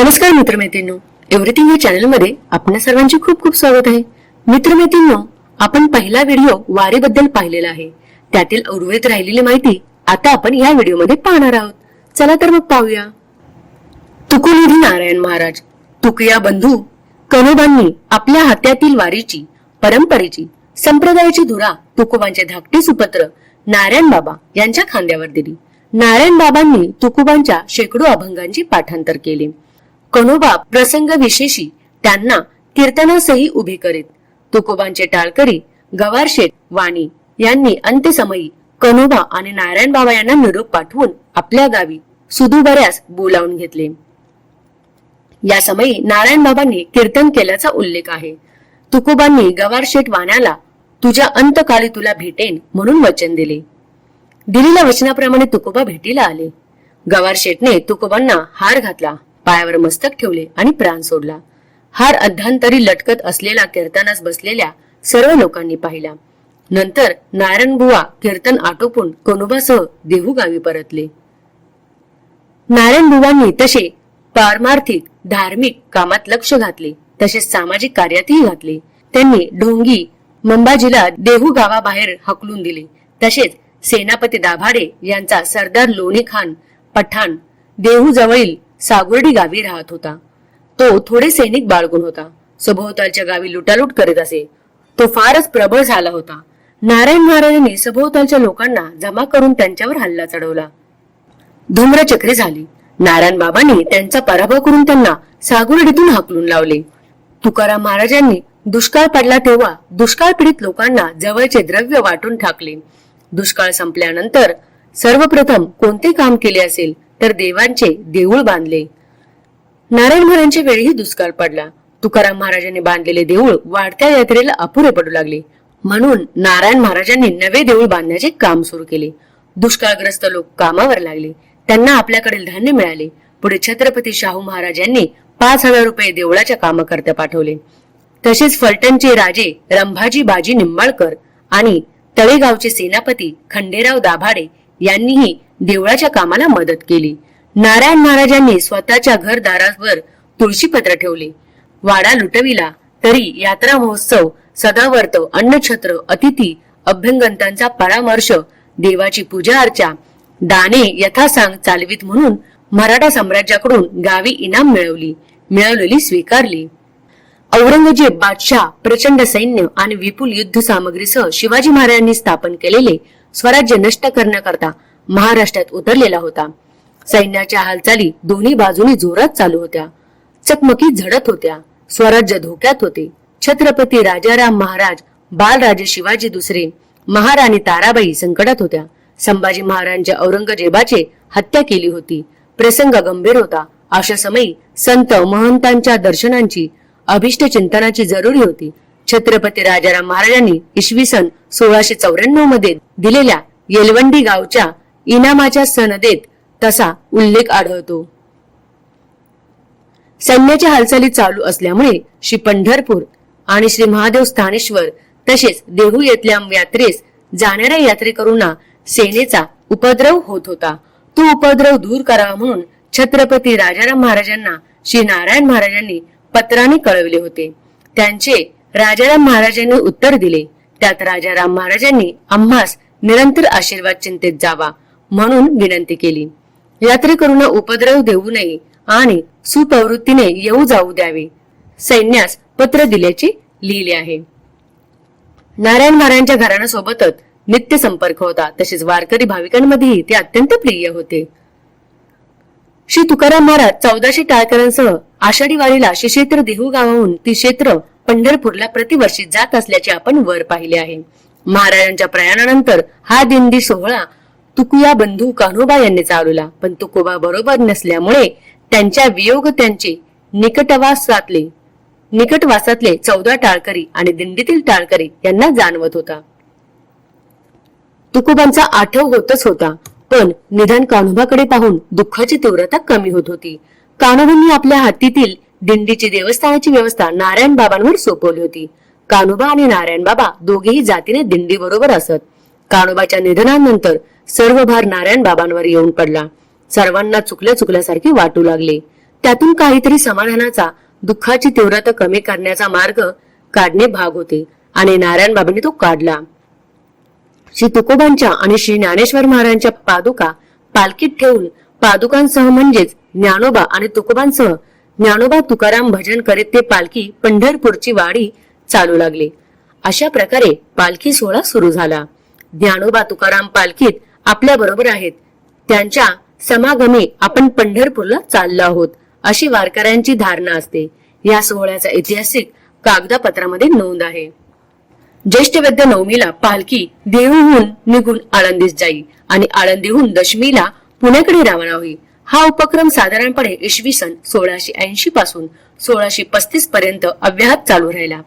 नमस्कार मित्रमैत्रिणींनो. एव्हरीथिंग या चॅनलमध्ये आपल्या सर्वांचे खूप खूप स्वागत आहे. मित्रमैत्रिणींनो आपण पहिला व्हिडिओ वारेबद्दल पाहिलेला आहे. त्यातील उर्वरित राहिलेली माहिती आता आपण या व्हिडिओमध्ये पाहणार आहोत. चला तर मग पाहूया. तुकुनिधी नारायण महाराज तुकया बंधू कनोबांनी आपल्या हात्यातील वारीची परंपरेची संप्रदायाची धुरा तुकोबांचे धाकटे सुपत्र नारायण बाबा यांच्या खांद्यावर दिली. नारायण बाबांनी तुकोबांच्या शेकडो अभंगांचे पाठांतर केले. कनोबा प्रसंग विशेषी त्यांना कीर्तनासही उभे करीत. तुकोबांचे टाळकरी गवारशेठ वाणी यांनी अंत्यसमयी कनोबा आणि नारायण बाबा यांना निरोप पाठवून आपल्या गावी सुदूबऱ्यास बोलावून घेतले. या समयी नारायण बाबांनी कीर्तन केल्याचा उल्लेख आहे. तुकोबांनी गवारशेठ वाण्याला तुझ्या अंतकाळी तुला भेटेन म्हणून वचन दिले. दिलेल्या वचनाप्रमाणे तुकोबा भेटीला आले. गवारशेठने तुकोबांना हार घातला. पायावर मस्तक ठेवले आणि प्राण सोडला. हार अध्यांतरी लटकत असलेला कीर्तनास बसलेल्या सर्व लोकांनी पाहिला. नंतर नारायण बुवा कीर्तन आटोपून कोनोबासह देहू गावी परतले. नारायण बुवांनी तसे पारमार्थिक धार्मिक कामात लक्ष घातले तसेच सामाजिक कार्यातही घातले. त्यांनी ढोंगी मंबाजीला देहू गावाबाहेर हकलून दिले. तसेच सेनापती दाभाडे यांचा सरदार लोणी खान पठाण देहू जवळील सागुर्डी गावी राहत होता. तो थोडे सैनिक बाळगून होता. सभोवतालच्या गावी लुटालूट करीत असे. तो फारच प्रबळ झाला होता. नारायण महाराजांनी सभोवतालच्या लोकांना जमा करून त्यांच्यावर हल्ला चढवला. धूम्रचक्री झाली. नारायण बाबांनी त्यांचा पराभव करून त्यांना सागुर्डीतून हाकलून लावले. तुकाराम महाराजांनी दुष्काळ पडला तेव्हा दुष्काळ पीडित लोकांना जवळचे द्रव्य वाटून टाकले. दुष्काळ संपल्यानंतर सर्वप्रथम कोणते काम केले असेल? तर देवांचे देऊळ बांधले. नारायण महाराजांच्या वेळीही दुष्काळ पडला. तुकाराम महाराजांनी बांधलेले देऊळ वाढत्या यात्रेला अपुरे पडू लागले. म्हणून नारायण महाराजांनी नवे देऊळ बांधण्याचे काम सुरू केले. दुष्काळग्रस्त लोक कामावर लागले. त्यांना आपल्याकडील धान्य मिळाले. पुढे छत्रपती शाहू महाराजांनी पाच हजार रुपये देवळाच्या कामकर्त्या पाठवले. तसेच फलटणचे राजे रंभाजी बाजी निंबाळकर आणि तळेगावचे सेनापती खंडेराव दाभाडे यांनीही देवळाच्या कामाला मदत केली. नारायण महाराजांनी स्वतःच्या घरदारावर तुळशीपत्र ठेवले. वाडा लुटविला तरी यात्रा महोत्सव सदावर्त अन्नछत्र अतिथी अभ्यंगंतांचा परामर्श देवाची पूजा अर्चा दाने यथासांग चालवीत म्हणून मराठा साम्राज्याकडून गावी इनाम मिळवली मिळवलेली स्वीकारली. औरंगजेब बादशाह प्रचंड सैन्य आणि विपुल युद्ध सामग्रीसह शिवाजी महाराजांनी स्थापन केलेले स्वराज्य नष्ट करण्याकरता महाराष्ट्रात उतरलेला होता. सैन्याच्या हालचाली दोन्ही बाजूनी जोरात चालू होत्या. चकमकी झडत होत्या. स्वराज्य धोक्यात होते. छत्रपती राजाराम महाराज बालराजे शिवाजी दुसरे महाराणी ताराबाई संकटात होत्या. संभाजी महाराजांच्या औरंगजेबाचे हत्या केली होती. प्रसंग गंभीर होता. अशा समयी संत महंतांच्या दर्शनांची अभिष्ट चिंतनाची जरुरी होती. छत्रपती राजाराम महाराजांनी इसवी सन सोळाशे चौऱ्याण्णवमध्ये दिलेल्या येलवंडी गावच्या इनामाच्या सनदेत तसा उल्लेख आढळतो. सैन्याच्या हालचाली चालू असल्यामुळे श्री पंढरपूर आणि श्री महादेव स्थानेश्वर तसेच देहू येथल्या यात्रेस जाणाऱ्या यात्रेकरूंना सेनेचा उपद्रव होत होता. तो उपद्रव दूर करावा म्हणून छत्रपती राजाराम महाराजांना श्री नारायण महाराजांनी पत्राने कळवले होते. त्यांचे राजाराम महाराजांनी उत्तर दिले. त्यात राजाराम महाराजांनी आम्हास निरंतर आशीर्वाद चिंतेत जावा म्हणून विनंती केली. यात्रेकरूंना उपद्रव देऊ नये आणि सुप्रवृत्तीने येऊ जाऊ द्यावे सैन्यास पत्र दिल्याचे लिहिले आहे. नारायण महाराजांच्या घराण्यासोबतच नित्य संपर्क होता तसेच वारकरी भाविकांमध्येही ते अत्यंत प्रिय होते. श्री तुकाराम महाराज चौदाशे टाळकरांसह आषाढी वारीला श्री क्षेत्र देहू गावाहून ती क्षेत्र पंढरपूरला प्रतिवर्षी जात असल्याचे आपण वर पाहिले आहे. महाराजांच्या प्रयाणानंतर हा दिंडी सोहळा तुकुया बंधू कान्होबा यांनी चालवला. पण तुकोबा बरोबर नसल्यामुळे त्यांच्या वियोग त्यांचे निकटवासातले निकटवासातले चौदा टाळकरी आणि दिंडीतील टाळकरी यांना जाणवत होता. तुकोबांचा आठव होतच होता पण निधन कान्होबाकडे पाहून दुःखाची तीव्रता कमी होत होती. कान्होबांनी आपल्या हातीतील दिंडीची देवस्थानाची व्यवस्था नारायण बाबांवर सोपवली होती. कानोबा आणि नारायण बाबा दोघेही जातीने दिंडी बरोबर असत. कानोबाच्या निधनानंतर सर्व भार नारायण बाबांवर येऊन पडला. सर्वांना चुकल्या चुकल्यासारखी वाटू लागले. त्यातून काहीतरी समाधानाचा दुःखाची तीव्रता कमी करण्याचा मार्ग काढणे भाग होते आणि नारायण बाबांनी तो काढला. श्री तुकोबांच्या आणि श्री ज्ञानेश्वर महाराजांच्या पादुका पालखीत ठेवून पादुकांसह म्हणजेच ज्ञानोबा आणि तुकोबांसह ज्ञानोबा तुकाराम भजन करीत ते पालखी पंढरपूरची वाडी चालू लागले. अशा प्रकारे पालखी सोहळा सुरू झाला. ज्ञानोबा तुकाराम पालखीत आपल्या बरोबर आहेत. त्यांच्या समागमी आपण पंढरपूरला चाललो आहोत अशी वारकऱ्यांची धारणा असते. या सोहळ्याचा ऐतिहासिक कागदापत्रामध्ये नोंद आहे. ज्येष्ठ वैद्य नवमीला पालखी देहूहून निघून आळंदीस जाई आणि आळंदीहून दशमीला पुण्याकडे रवाना होई. हा उपक्रम साधारणपणे इसवी सन सोळाशे ऐंशी पासून सोळाशे पस्तीस पर्यंत अव्याहत चालू राहिला.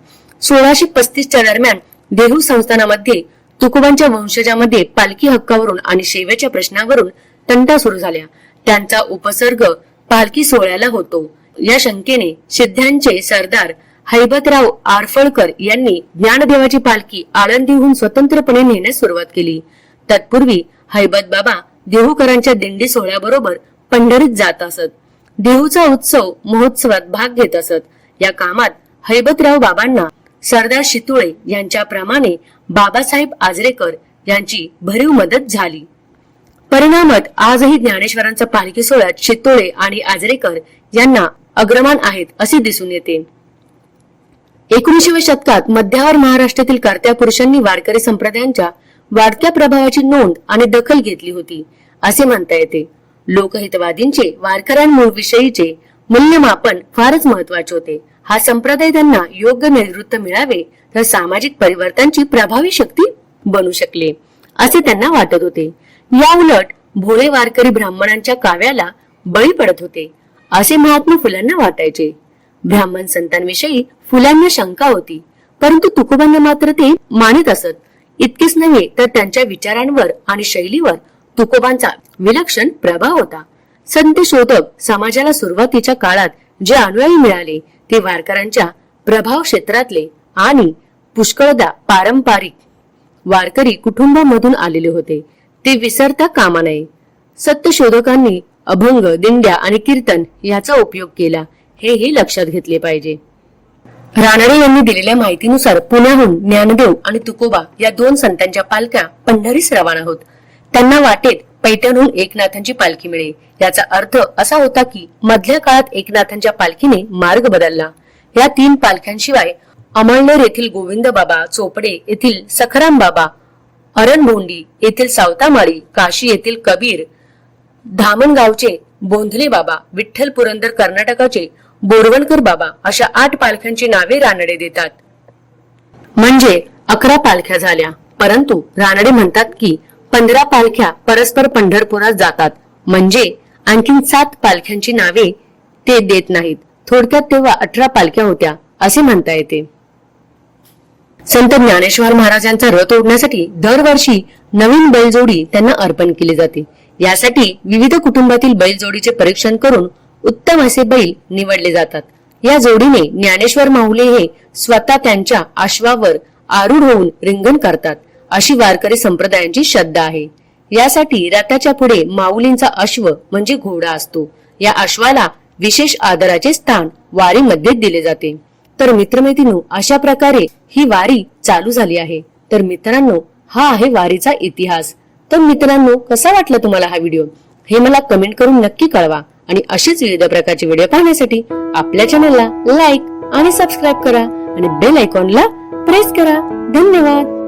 सोळाशे पस्तीसच्या दरम्यान देहू संस्थानामध्ये तुकोबांच्या वंशजामध्ये पालखी हक्कावरून आणि सेवेच्या प्रश्नावरून तंटा सुरू झाल्या. त्यांचा उपसर्ग पालखी सोहळ्याला होतो. या शंकेने सिद्ध्यांचे सरदार हैबतराव आरफळकर यांनी ज्ञानदेवाची पालखी आळंदीहून स्वतंत्रपणे नेण्यास सुरुवात केली. तत्पूर्वी हैबत बाबा देहूकरांच्या दिंडी सोहळ्याबरोबर पंढरीत जात असत. देहूचा उत्सव महोत्सवात भाग घेत असत. या कामात हैबतराव बाबांना सरदार शितुळे यांच्याप्रमाणे बाबासाहेब आजरेकर यांची भरीव मदत झाली. परिणामत आजही ज्ञानेश्वरांचा पालखी सोहळ्यात शितोळे आणि आजरेकर यांना अग्रमान आहेत असे दिसून येते. एकोणीसव्या शतकात मध्यावर महाराष्ट्रातील कर्त्या पुरुषांनी वारकरी संप्रदायांच्या वाढत्या प्रभावाची नोंद आणि दखल घेतली होती असे म्हणता येते. लोकहितवादींचे वारकऱ्यांविषयीचे मूल्यमापन फारच महत्त्वाचे होते. हा संप्रदाय त्यांना योग्य नेतृत्व मिळावे तर सामाजिक परिवर्तनची प्रभावी शक्ती बनू शकले असे त्यांना वाटत होते. या उलट भोळे वारकरी ब्राह्मणांच्या काव्याला बळी पडत होते असे महात्मा फुलांना वाटायचे. ब्राह्मण संतांविषयी फुलांना शंका होती परंतु तुकोबांना मात्र ते मानित असत. इतकेच नव्हे तर त्यांच्या विचारांवर आणि शैलीवर तुकोबांचा विलक्षण प्रभाव होता. संत शोधक समाजाला सुरुवातीच्या काळात जे अनुयायी मिळाले हे वारकऱ्यांच्या प्रभाव क्षेत्रातले आणि पुष्कळदा पारंपरिक वारकरी कुटुंबामधून आलेले होते. ते विसरता कामा नये. सत्यशोधकांनी अभंग दिंड्या आणि कीर्तन याचा उपयोग केला. हेही लक्षात घेतले पाहिजे. रानडे यांनी दिलेल्या माहितीनुसार पुण्याहून ज्ञानदेव आणि तुकोबा या दोन संतांच्या पालख्या पंढरीस रवाना होत. त्यांना वाटेत पैठणहून एकनाथांची पालखी मिळे याचा अर्थ असा होता की मधल्या काळात एकनाथांच्या पालखीने मार्ग बदलला. या तीन पालख्यांशिवाय अमळनेर येथील गोविंद बाबा चोपडे येथील सखराम बाबा अरणभोंडी येथील सावतामाळी काशी येथील कबीर धामणगावचे बोंधले बाबा विठ्ठल पुरंदर कर्नाटकाचे बोरवणकर बाबा अशा आठ पालख्यांची नावे रानडे देतात. म्हणजे अकरा पालख्या झाल्या. परंतु रानडे म्हणतात की पंधरा पालख्या परस्पर पंढरपुरात जातात. म्हणजे आणखीन सात पालख्यांची नावे ते देत नाहीत. थोडक्यात तेव्हा अठरा पालख्या होत्या असे म्हणता येते. संत ज्ञानेश्वर महाराजांचा रथ ओढण्यासाठी दरवर्षी नवीन बैलजोडी त्यांना अर्पण केली जाते. यासाठी विविध कुटुंबातील बैलजोडीचे परीक्षण करून उत्तम असे बैल निवडले जातात. या जोडीने ज्ञानेश्वर माहुले हे स्वतः त्यांच्या अश्वावर आरूढ होऊन रिंगण करतात. अशी वारकरी संप्रदायांची श्रद्धा आहे. यासाठी रथाच्या पुढे माऊलींचा अश्व म्हणजे घोडा असतो. या अश्वाला विशेष आदराचे स्थान वारीमध्ये दिले जाते. तर मित्रमैत्रिणू अशा प्रकारे ही वारी चालू झाली आहे. तर मित्रांनो हा आहे वारीचा इतिहास. तर मित्रांनो कसा वाटला तुम्हाला हा व्हिडिओ? हे मला कमेंट करून नक्की कळवा आणि असेच विविध प्रकारचे व्हिडिओ पाहण्यासाठी आपल्या चॅनलला लाईक आणि सबस्क्राईब करा आणि बेल आयकॉनला प्रेस करा. धन्यवाद!